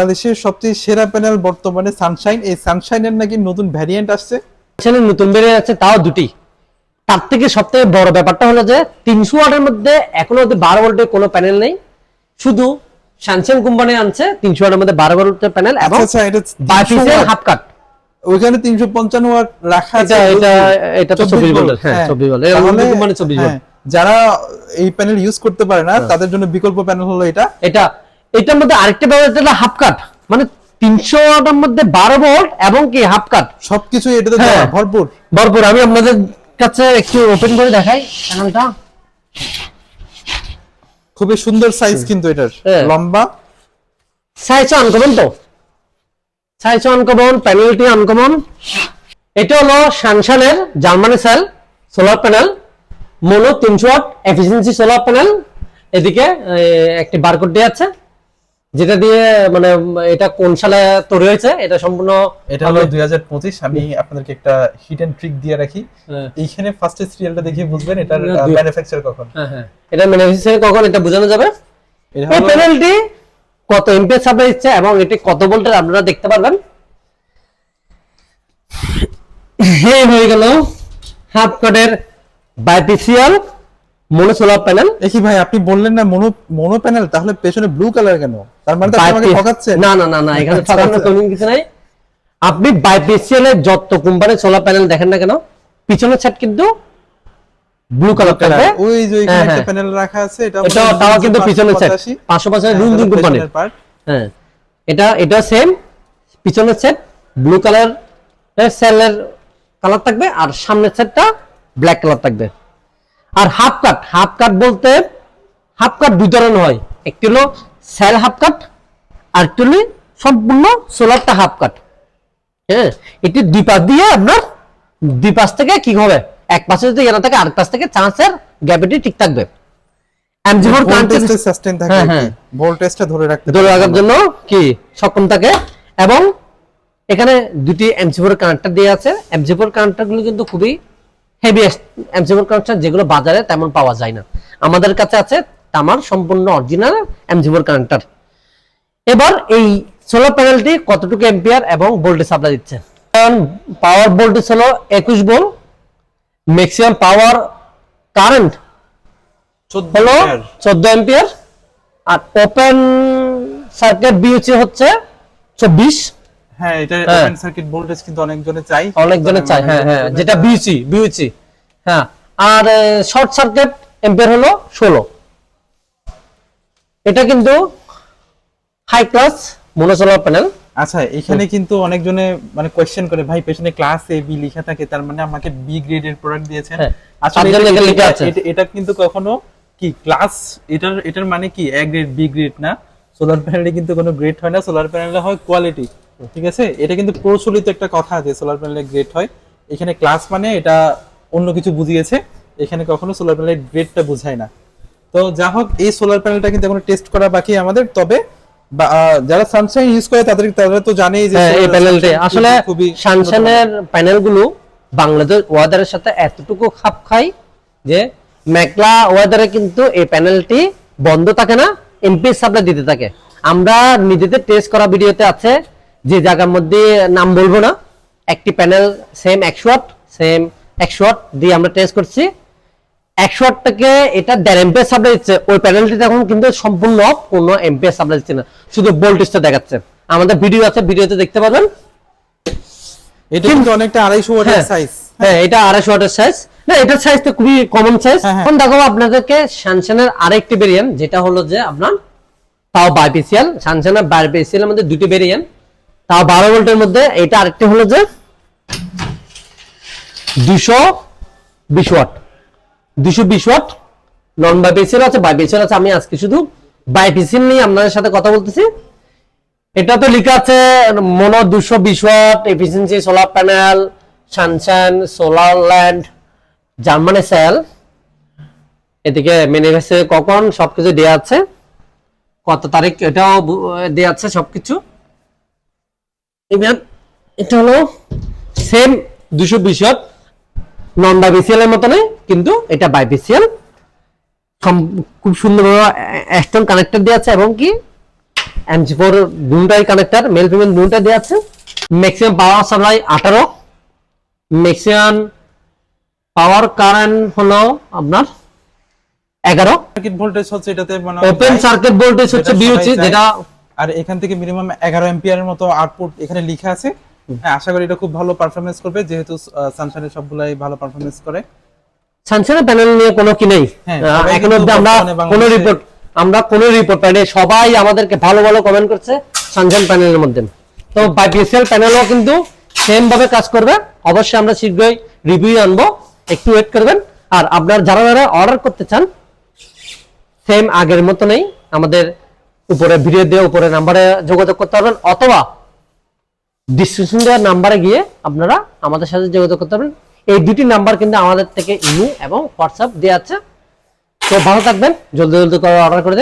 বাংলাদেশের সবচেয়ে সেরা প্যানেল বর্তমানে সানশাইন এই সানশাইনের নাকি নতুন ভ্যারিয়েন্ট আসছে। চ্যানেল নতুন বেরিয়ে যাচ্ছে তাও দুটি। তার থেকে সবথেকে বড় ব্যাপারটা হলো যে তিনশো ওয়াটের মধ্যে এখনও অব্দি বারো ভোল্টের কোনো প্যানেল নেই। শুধু স্যামসাং কোম্পানি আনছে তিনশো ওয়াটের মধ্যে বারো ভোল্টের প্যানেল এবং আচ্ছা এটা বাইপিসের হাফ কাট ওইখানে তিনশো পঞ্চান্ন ওয়াট রাখা আছে। এটা এটা এটা চব্বিশ ভোল্ট, ভোল্টের হ্যাঁ হ্যাঁ। চব্বিশ ভোল্ট কোম্পানি চব্বিশ ভোল্ট। হ্যাঁ, যারা এই প্যানেল ইউজ করতে পারে না তাদের জন্য বিকল্প প্যানেল হলো এটা। এটা এটার মধ্যে আরেকটা ব্যাপার এটা হাফ কাট মানে তিনশো ওয়াটের মধ্যে বারো ভোল্ট এবং কি হাফ কাট সবকিছু এটাতে হ্যাঁ। ভরপুর? ভরপুর। আমি আপনাদের কাছে একটু ওপেন করে দেখাই চ্যানেলটা খুবই সুন্দর সাইজ কিন্তু এটার। হ্যাঁ। লম্বা। সাইজ আনকমন তো। সাইজ আনকমন প্যানেলটি আনকমন এটা হলো স্যামসাংয়ের Germany cell solar panel mono তিনশো ওয়াট এফিসিয়েন্সি সোলার প্যানেল এদিকে একটি বারকোড দেওয়া আছে। যেটা দিয়ে মানে এটা কোন সালে তৈরি হয়েছে? এটা সম্পূর্ণ এটা হলো দুই হাজার পঁচিশ। আমি আপনাদেরকে একটা হিট এন্ড ট্রিক দিয়ে রাখি। হ্যাঁ। এইখানে ফার্স্ট সিরিয়ালটা দেখে বুঝবেন এটার এটা ম্যানুফ্যাকচার কখন। হ্যাঁ হ্যাঁ। এটা ম্যানুফ্যাকচারিং কখন এটা বোঝানো যাবে? এই প্যানেলটি কত এমপিএস সাপ্লাই দিচ্ছে এবং এটি কত ভোল্টের আপনারা দেখতে পারবেন। এই হয়ে গেল হাফ কাটের বাইপিসিয়াল মোনো সোলার প্যানেল দেখি ভাই আপনি বললেন না মনো মনো প্যানেল তাহলে পেছনে ব্লু কালার কেন? তার মানে তো আমাকে ঠকাচ্ছেন না না না না এখানে আচ্ছা, ঠকানোর আচ্ছা। কোনো কিছু নাই। আপনি বাইপিসিএল এর যত কোম্পানি সোলার প্যানেল দেখেন না কেন পিছনের সেট কিন্তু ব্লু কালার থাকবে ওই যে ওইখানে হ্যাঁ, একটা হ্যাঁ। প্যানেল রাখা আছে এটা এটা তাও কিন্তু পিছনের সেট পাঁচশো। পাঁচশো রুম কোম্পানি হ্যাঁ এটা এটা সেম পিছনের সেট ব্লু কালার সেলের কালার থাকবে আর সামনের সেটটা ব্ল্যাক কালার থাকবে। আর হাফ কাট হাফ কাট বলতে হাফ কাট দুই ধরনের হয়। একটি হলো সেল হাফ কাট আর একটি হলো সম্পূর্ণ সোলারটা হাফ কাট হ্যাঁ এটি দুই পাশ দিয়ে আপনার দুই পাশ থেকে কি হবে? এক পাশে যদি এনা থাকে আরেক পাশ থেকে চান্সের গ্যাভিটি ঠিক থাকবে। এমজিফোর কারেন্টের ভোল্টেজটা সাস্টেইন থাকে হ্যাঁ, হ্যাঁ। ভোল্টেজটা ধরে রাখতে ধরে রাখার জন্য কি? সক্ষম থাকে। এবং এখানে দুটি এমসিফোর কানেক্টর দিয়ে আছে। এমসিফোর কানেক্টরগুলো কিন্তু খুবই হেভি এমসিফোর কানেক্টর যেগুলো বাজারে তেমন পাওয়া যায় না। আমাদের কাছে আছে তামার সম্পূর্ণ অরিজিনাল এমসিফোর কানেক্টর এবার এই সোলার প্যানেলটি কতটুকু এম্পিয়ার এবং ভোল্টেজ সাপ্লাই দিচ্ছে? কারণ পাওয়ার ভোল্টেজ হলো একুশ ভোল্ট ম্যাক্সিমাম পাওয়ার কারেন্ট হলো। চোদ্দ এম্পিয়ার আর open circuit V O C হচ্ছে চব্বিশ। হ্যাঁ এটা। ওপেন সার্কিট ভোল্টেজ কিন্তু অনেকজনে চাই। অনেকজনের চাই হ্যাঁ হ্যাঁ যেটা বিউসি বিউসি হ্যাঁ। আর শর্ট সার্কিট এম্পিয়ার হলো ষোলো। এটা কিন্তু হাই ক্লাস মনোসোলার প্যানেল আচ্ছা এখানে কিন্তু অনেকজনে মানে কোশ্চেন করে ভাই পেছনে ক্লাস এ বি লেখা থাকে তার মানে আমাকে বি গ্রেডের প্রোডাক্ট দিয়েছেন? হ্যাঁ, আসলে এটা কিন্তু কখনো কি ক্লাস এটার এটার মানে কি এ গ্রেড বি গ্রেড না? সোলার প্যানেলে কিন্তু কোনো গ্রেড হয় না সোলার প্যানেলে হয় কোয়ালিটি ঠিক আছে? এটা কিন্তু প্রচলিত একটা কথা আছে সোলার প্যানেলে গ্রেড হয়। এখানে ক্লাস মানে এটা অন্য কিছু বুঝিয়েছে। এখানে কখনো সোলার প্যানেলের গ্রেডটা বোঝায় না। তো যা হোক এই সোলার প্যানেলটা কিন্তু এখনও টেস্ট করা বাকি আমাদের। তবে যারা সানশাইন ইউজ করে তাদের তারা তো জানেই যে হ্যাঁ এই প্যানেলটি আসলে খুবই সানশানের প্যানেলগুলো বাংলাদেশ ওয়েদারের সাথে এতটুকু খাপ খায় যে মেঘলা ওয়েদারে কিন্তু এই প্যানেলটি বন্ধ থাকে না এমপি সাপ্লাই দিতে থাকে। আমরা নিজেদের টেস্ট করা ভিডিওতে আছে। যে জায়গার মধ্যে নাম বলব না একটি প্যানেল সেম একশো ওয়াট সেম একশো ওয়াট দিয়ে আমরা টেস্ট করছি। একশো ওয়াট থেকে এটা দেড় এমপিএস সাপ্লাই দিচ্ছে। ওই প্যানেলটি এখন কিন্তু সম্পূর্ণ কোনো এমপিএস সাপ্লাই দিচ্ছে না শুধু ভোল্টেজটা দেখাচ্ছে। আমাদের ভিডিও আছে ভিডিওতে দেখতে পাবেন। এটা কিন্তু অনেকটা আড়াইশো ওয়াটের হ্যাঁ। সাইজ হ্যাঁ এটা আড়াইশো ওয়াটের সাইজ না এটার সাইজ তো খুবই কমন সাইজ হ্যাঁ, হ্যাঁ। এখন দেখো আপনাদেরকে স্যামসাংয়ের আরেকটি ভেরিয়েন্ট যেটা হলো যে আপনার তাও বাইপিসিয়াল স্যামসাংয়ের বাইপিসিয়াল এর মধ্যে দুটি ভেরিয়েন্ট তাও বারো ভোল্টের মধ্যে এটা আরেকটি হলো যে দুশো বিশ ওয়াট। দুশো বিশ ওয়াট নন বাইপিসিয়াল আছে বাইপিসিয়াল আছে, আমি আজকে শুধু বাইপিসিয়াল নিয়ে আপনাদের সাথে কথা বলতেছি। এটা তো লেখা আছে, মনো দুশো বিশ watt efficiency solar panel sunshine solar land Germany cell এদিকে ম্যানুফ্যাকচার কখন, সবকিছু দেওয়া আছে। কত তারিখ এটাও দেওয়া আছে সবকিছু। এবার এটা হলো সেম দুশো বিশ ওয়াট নন বাইবিসিএল এর মতনই কিন্তু এটা বাইবিসিএল খুব সুন্দরভাবে স্টোন কানেক্টর দেওয়া আছে এবং কি এমজি ফোর দুটাই কানেক্টর মেল ফিমেল দুটা দেওয়া আছে। ম্যাক্সিমাম পাওয়ার সাপ্লাই আঠারো। ম্যাক্সিমাম পাওয়ার কারেন্ট হলো আপনার এগারো। সার্কিট ভোল্টেজ হচ্ছে এটাতে ওপেন সার্কিট ভোল্টেজ হচ্ছে বিওসি যেটা আর এখান থেকে মিনিমাম এগারো এম্পিয়ারের মতো আউটপুট এখানে লেখা আছে। হ্যাঁ আশা করি এটা খুব ভালো পারফরমেন্স করবে যেহেতু সানশাইনের সবগুলাই ভালো পারফরমেন্স করে। সানশাইন প্যানেল নিয়ে কোনো কি নেই। হ্যাঁ, এখন অব্দি আমরা কোনো রিপোর্ট আমরা কোনো রিপোর্ট পাইনি। সবাই আমাদেরকে ভালো ভালো কমেন্ট করছে সানশাইন প্যানেলের মধ্যে। তো বাইপিএসএল প্যানেলও কিন্তু সেম ভাবে কাজ করবে। অবশ্যই আমরা শীঘ্রই রিভিউ আনব। একটু ওয়েট করবেন। আর আপনার যারা যারা অর্ডার করতে চান সেম আগের মতো নেই। আমাদের উপরে ভিডিও দিয়ে উপরে নাম্বারে যোগাযোগ করতে পারবেন, অথবা ডিসক্রিপশন দেওয়ার নাম্বারে গিয়ে আপনারা আমাদের সাথে যোগাযোগ করতে পারবেন। এই দুটি নাম্বার কিন্তু আমাদের থেকে ইমো এবং হোয়াটসঅ্যাপ দেওয়া আছে। তো ভালো থাকবেন, জলদি জলদি করে অর্ডার করে